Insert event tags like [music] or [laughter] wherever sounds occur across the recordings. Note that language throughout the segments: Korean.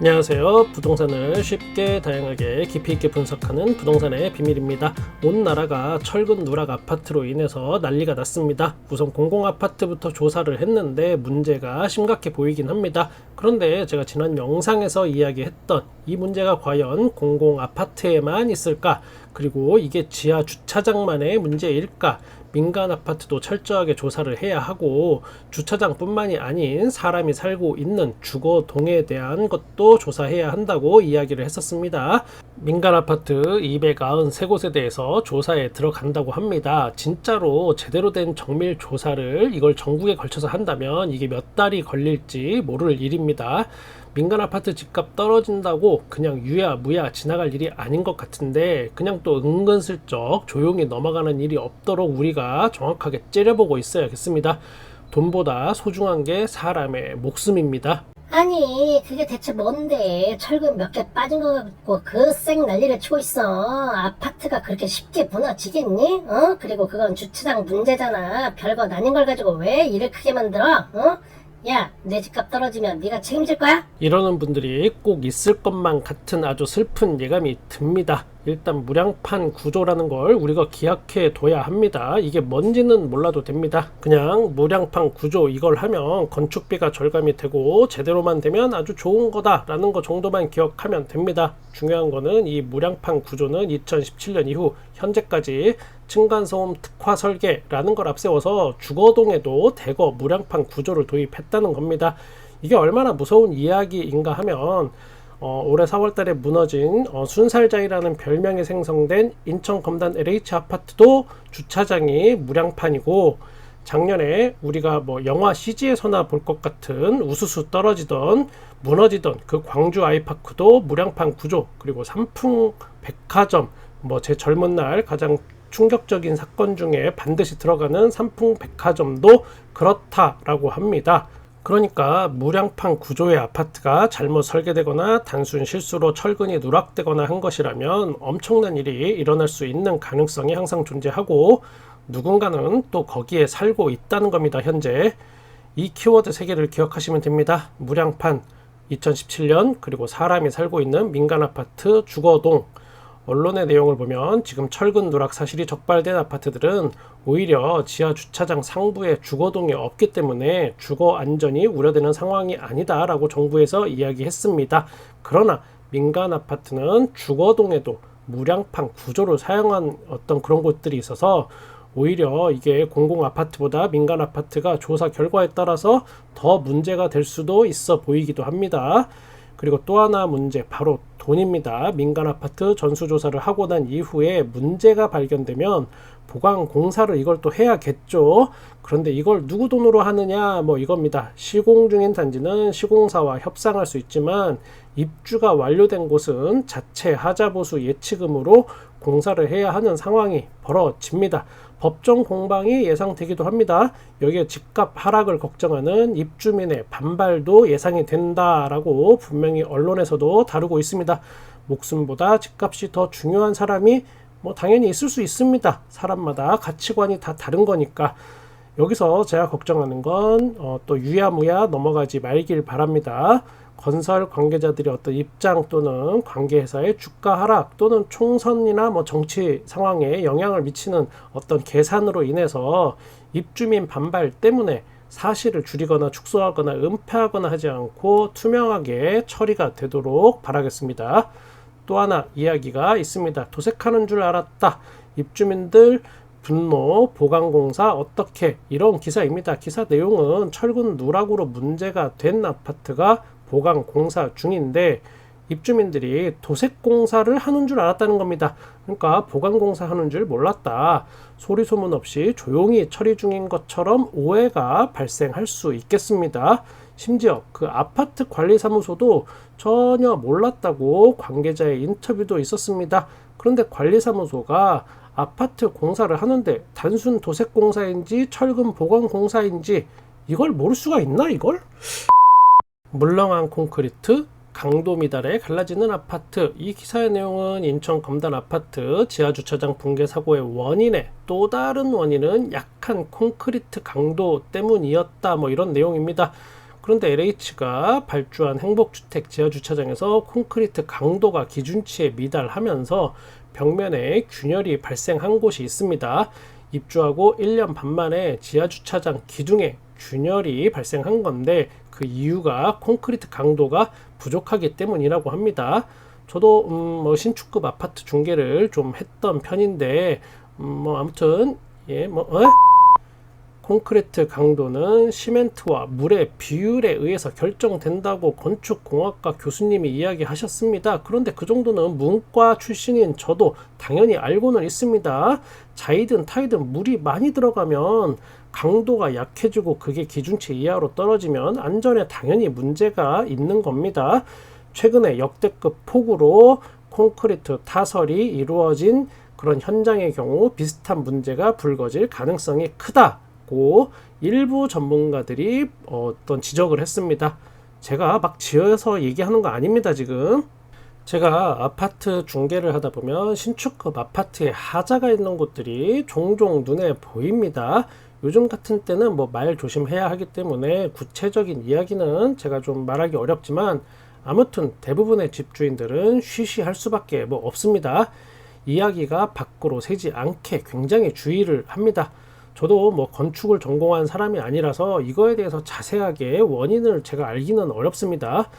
안녕하세요. 부동산을 쉽게 다양하게 깊이 있게 분석하는 부동산의 비밀입니다. 온 나라가 철근 누락 아파트로 인해서 난리가 났습니다. 우선 공공 아파트부터 조사를 했는데 문제가 심각해 보이긴 합니다. 그런데 제가 지난 영상에서 이야기했던 이 문제가 과연 공공 아파트에만 있을까? 그리고 이게 지하 주차장만의 문제일까? 민간 아파트도 철저하게 조사를 해야 하고 주차장뿐만이 아닌 사람이 살고 있는 주거 동에 대한 것도 조사해야 한다고 이야기를 했었습니다. 민간 아파트 293곳에 대해서 조사에 들어간다고 합니다. 진짜로 제대로 된 정밀 조사를 이걸 전국에 걸쳐서 한다면 이게 몇 달이 걸릴지 모를 일입니다. 민간 아파트 집값 떨어진다고 그냥 유야무야 지나갈 일이 아닌 것 같은데 그냥 또 은근슬쩍 조용히 넘어가는 일이 없도록 우리가 정확하게 째려보고 있어야겠습니다. 돈보다 소중한 게 사람의 목숨입니다. 아니 그게 대체 뭔데 철근 몇 개 빠진 거 갖고 그 쌩 난리를 치고 있어 아파트가 그렇게 쉽게 무너지겠니? 어? 그리고 그건 주차장 문제잖아 별거 아닌 걸 가지고 왜 일을 크게 만들어? 어? 야 내 집값 떨어지면 네가 책임질 거야? 이러는 분들이 꼭 있을 것만 같은 아주 슬픈 예감이 듭니다. 일단 무량판 구조라는 걸 우리가 기억해 둬야 합니다. 이게 뭔지는 몰라도 됩니다. 그냥 무량판 구조 이걸 하면 건축비가 절감이 되고 제대로만 되면 아주 좋은 거다라는 거 정도만 기억하면 됩니다. 중요한 거는 이 무량판 구조는 2017년 이후 현재까지 층간소음 특화 설계라는 걸 앞세워서 주거동에도 대거 무량판 구조를 도입했다는 겁니다. 이게 얼마나 무서운 이야기인가 하면 어, 올해 4월달에 무너진 어, 순살장이라는 별명이 생성된 인천 검단 LH 아파트도 주차장이 무량판이고 작년에 우리가 뭐 영화 CG에서나 볼 것 같은 우수수 떨어지던 무너지던 그 광주 아이파크도 무량판 구조 그리고 삼풍 백화점 뭐 제 젊은 날 가장 충격적인 사건 중에 반드시 들어가는 삼풍 백화점도 그렇다라고 합니다. 그러니까 무량판 구조의 아파트가 잘못 설계되거나 단순 실수로 철근이 누락되거나 한 것이라면 엄청난 일이 일어날 수 있는 가능성이 항상 존재하고 누군가는 또 거기에 살고 있다는 겁니다. 현재 이 키워드 세 개를 기억하시면 됩니다. 무량판 2017년 그리고 사람이 살고 있는 민간 아파트 주거동 언론의 내용을 보면 지금 철근 누락 사실이 적발된 아파트들은 오히려 지하 주차장 상부에 주거동이 없기 때문에 주거 안전이 우려되는 상황이 아니다라고 정부에서 이야기했습니다. 그러나 민간 아파트는 주거동에도 무량판 구조를 사용한 어떤 그런 곳들이 있어서 오히려 이게 공공 아파트보다 민간 아파트가 조사 결과에 따라서 더 문제가 될 수도 있어 보이기도 합니다. 그리고 또 하나 문제 바로 돈입니다. 민간 아파트 전수조사를 하고 난 이후에 문제가 발견되면 보강 공사를 이걸 또 해야겠죠. 그런데 이걸 누구 돈으로 하느냐 뭐 이겁니다. 시공 중인 단지는 시공사와 협상할 수 있지만 입주가 완료된 곳은 자체 하자 보수 예치금으로 공사를 해야 하는 상황이 벌어집니다. 법정 공방이 예상되기도 합니다. 여기에 집값 하락을 걱정하는 입주민의 반발도 예상이 된다라고 분명히 언론에서도 다루고 있습니다. 목숨보다 집값이 더 중요한 사람이 뭐 당연히 있을 수 있습니다. 사람마다 가치관이 다 다른 거니까. 여기서 제가 걱정하는 건또 어 유야무야 넘어가지 말길 바랍니다. 건설 관계자들의 어떤 입장 또는 관계 회사의 주가 하락 또는 총선이나 뭐 정치 상황에 영향을 미치는 어떤 계산으로 인해서 입주민 반발 때문에 사실을 줄이거나 축소하거나 은폐하거나 하지 않고 투명하게 처리가 되도록 바라겠습니다. 또 하나 이야기가 있습니다. 도색하는 줄 알았다. 입주민들 분노, 보강공사 어떻게 이런 기사입니다. 기사 내용은 철근 누락으로 문제가 된 아파트가 보강 공사 중인데 입주민들이 도색 공사를 하는 줄 알았다는 겁니다. 그러니까 보강 공사 하는 줄 몰랐다. 소리 소문 없이 조용히 처리 중인 것처럼 오해가 발생할 수 있겠습니다. 심지어 그 아파트 관리 사무소도 전혀 몰랐다고 관계자의 인터뷰도 있었습니다. 그런데 관리 사무소가 아파트 공사를 하는데 단순 도색 공사인지 철근 보강 공사인지 이걸 모를 수가 있나 이걸? 물렁한 콘크리트, 강도 미달에 갈라지는 아파트. 이 기사의 내용은 인천 검단 아파트 지하 주차장 붕괴 사고의 원인의 또 다른 원인은 약한 콘크리트 강도 때문이었다. 뭐 이런 내용입니다. 그런데 LH가 발주한 행복주택 지하 주차장에서 콘크리트 강도가 기준치에 미달하면서 벽면에 균열이 발생한 곳이 있습니다. 입주하고 1년 반 만에 지하 주차장 기둥에 균열이 발생한 건데 그 이유가 콘크리트 강도가 부족하기 때문이라고 합니다. 저도 음, 뭐 신축급 아파트 중개를 좀 했던 편인데 음, 뭐 아무튼 예뭐 어? 콘크리트 강도는 시멘트와 물의 비율에 의해서 결정된다고 건축공학과 교수님이 이야기하셨습니다. 그런데 그 정도는 문과 출신인 저도 당연히 알고는 있습니다. 자이든 타이든 물이 많이 들어가면 강도가 약해지고 그게 기준치 이하로 떨어지면 안전에 당연히 문제가 있는 겁니다. 최근에 역대급 폭우로 콘크리트 타설이 이루어진 그런 현장의 경우 비슷한 문제가 불거질 가능성이 크다고 일부 전문가들이 어떤 지적을 했습니다. 제가 막 지어서 얘기하는 거 아닙니다, 지금. 제가 아파트 중개를 하다 보면 신축급 아파트에 하자가 있는 곳들이 종종 눈에 보입니다. 요즘 같은 때는 뭐 말 조심해야 하기 때문에 구체적인 이야기는 제가 좀 말하기 어렵지만 아무튼 대부분의 집주인들은 쉬쉬할 수밖에 뭐 없습니다. 이야기가 밖으로 새지 않게 굉장히 주의를 합니다. 저도 뭐 건축을 전공한 사람이 아니라서 이거에 대해서 자세하게 원인을 제가 알기는 어렵습니다.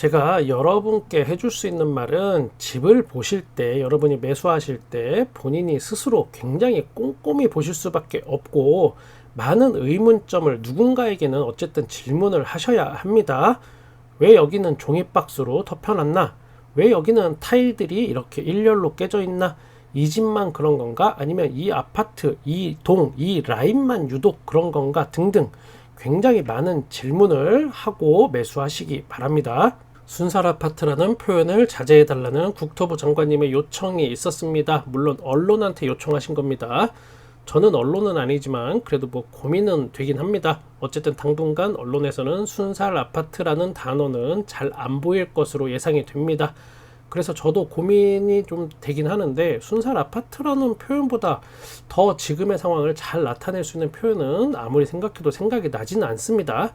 제가 여러분께 해줄 수 있는 말은 집을 보실 때 여러분이 매수하실 때 본인이 스스로 굉장히 꼼꼼히 보실 수밖에 없고 많은 의문점을 누군가에게는 어쨌든 질문을 하셔야 합니다. 왜 여기는 종이박스로 덮여놨나? 왜 여기는 타일들이 이렇게 일렬로 깨져 있나? 이 집만 그런 건가? 아니면 이 아파트, 이 동, 이 라인만 유독 그런 건가? 등등 굉장히 많은 질문을 하고 매수하시기 바랍니다. 순살 아파트라는 표현을 자제해달라는 국토부 장관님의 요청이 있었습니다. 물론 언론한테 요청하신 겁니다. 저는 언론은 아니지만 그래도 뭐 고민은 되긴 합니다. 어쨌든 당분간 언론에서는 순살 아파트라는 단어는 잘 안 보일 것으로 예상이 됩니다. 그래서 저도 고민이 좀 되긴 하는데 순살 아파트라는 표현보다 더 지금의 상황을 잘 나타낼 수 있는 표현은 아무리 생각해도 생각이 나지는 않습니다.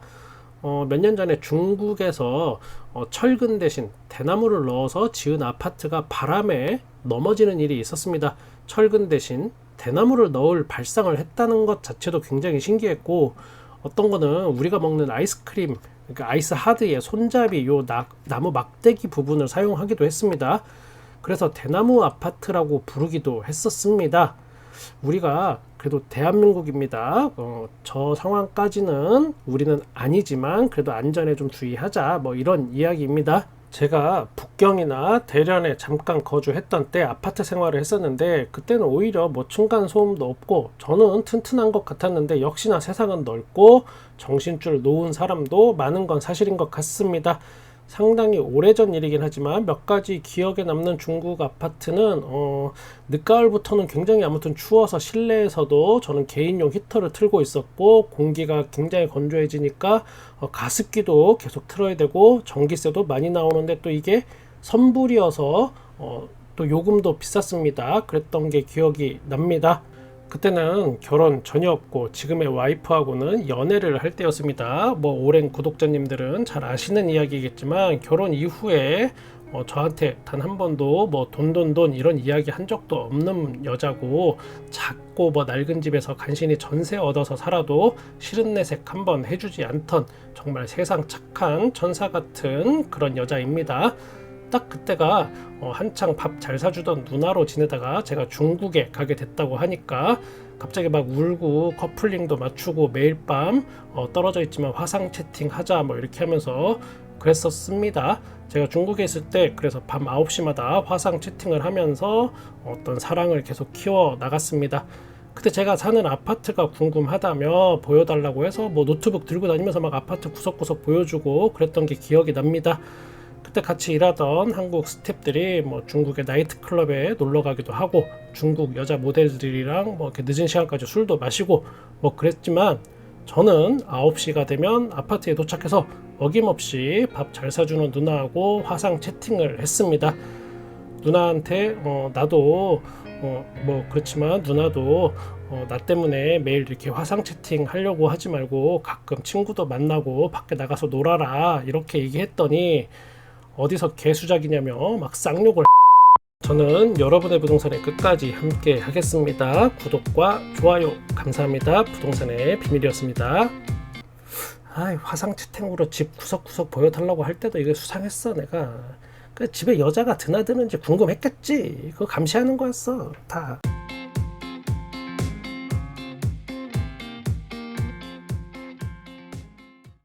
어, 몇 년 전에 중국에서 어, 철근 대신 대나무를 넣어서 지은 아파트가 바람에 넘어지는 일이 있었습니다. 철근 대신 대나무를 넣을 발상을 했다는 것 자체도 굉장히 신기했고 어떤 거는 우리가 먹는 아이스크림 그러니까 아이스 하드의 손잡이 요 나, 나무 막대기 부분을 사용하기도 했습니다. 그래서 대나무 아파트라고 부르기도 했었습니다. 우리가 그래도 대한민국입니다. 어, 저 상황까지는 우리는 아니지만 그래도 안전에 좀 주의하자 뭐 이런 이야기입니다. 제가 북경이나 대련에 잠깐 거주했던 때 아파트 생활을 했었는데 그때는 오히려 뭐 층간 소음도 없고 저는 튼튼한 것 같았는데 역시나 세상은 넓고 정신줄 놓은 사람도 많은 건 사실인 것 같습니다. 상당히 오래전 일이긴 하지만 몇 가지 기억에 남는 중국 아파트는 어, 늦가을부터는 굉장히 아무튼 추워서 실내에서도 저는 개인용 히터를 틀고 있었고 공기가 굉장히 건조해지니까 어, 가습기도 계속 틀어야 되고 전기세도 많이 나오는데 또 이게 선불이어서 어, 또 요금도 비쌌습니다. 그랬던 게 기억이 납니다. 그때는 결혼 전혀 없고 지금의 와이프하고는 연애를 할 때였습니다. 뭐 오랜 구독자님들은 잘 아시는 이야기겠지만 결혼 이후에 어, 저한테 단 한 번도 뭐 돈돈돈 이런 이야기 한 적도 없는 여자고 작고 뭐 낡은 집에서 간신히 전세 얻어서 살아도 싫은 내색 한 번 해주지 않던 정말 세상 착한 천사 같은 그런 여자입니다. 딱 그때가 어, 한창 밥 잘 사주던 누나로 지내다가 제가 중국에 가게 됐다고 하니까 갑자기 막 울고 커플링도 맞추고 매일 밤 어, 떨어져 있지만 화상 채팅 하자 뭐 이렇게 하면서 그랬었습니다. 제가 중국에 있을 때 그래서 밤 9시마다 화상 채팅을 하면서 어떤 사랑을 계속 키워 나갔습니다. 그때 제가 사는 아파트가 궁금하다며 보여달라고 해서 뭐 노트북 들고 다니면서 막 아파트 구석구석 보여주고 그랬던 게 기억이 납니다. 그때 같이 일하던 한국 스탭들이 뭐 중국의 나이트클럽에 놀러 가기도 하고 중국 여자 모델들이랑 뭐 이렇게 늦은 시간까지 술도 마시고 뭐 그랬지만 저는 9시가 되면 아파트에 도착해서 어김없이 밥 잘 사주는 누나하고 화상 채팅을 했습니다. 누나한테 어, 나도 어, 뭐 그렇지만 누나도 어, 나 때문에 매일 이렇게 화상 채팅 하려고 하지 말고 가끔 친구도 만나고 밖에 나가서 놀아라 이렇게 얘기했더니 어디서 개수작이냐며 막 쌍욕을 [laughs] 저는 여러분의 부동산에 끝까지 함께 하겠습니다. 구독과 좋아요 감사합니다. 부동산의 비밀이었습니다. 아, 화상 채팅으로 집 구석구석 보여달라고 할 때도 이게 수상했어 내가. 그 집에 여자가 드나드는지 궁금했겠지. 그거 감시하는 거였어 다.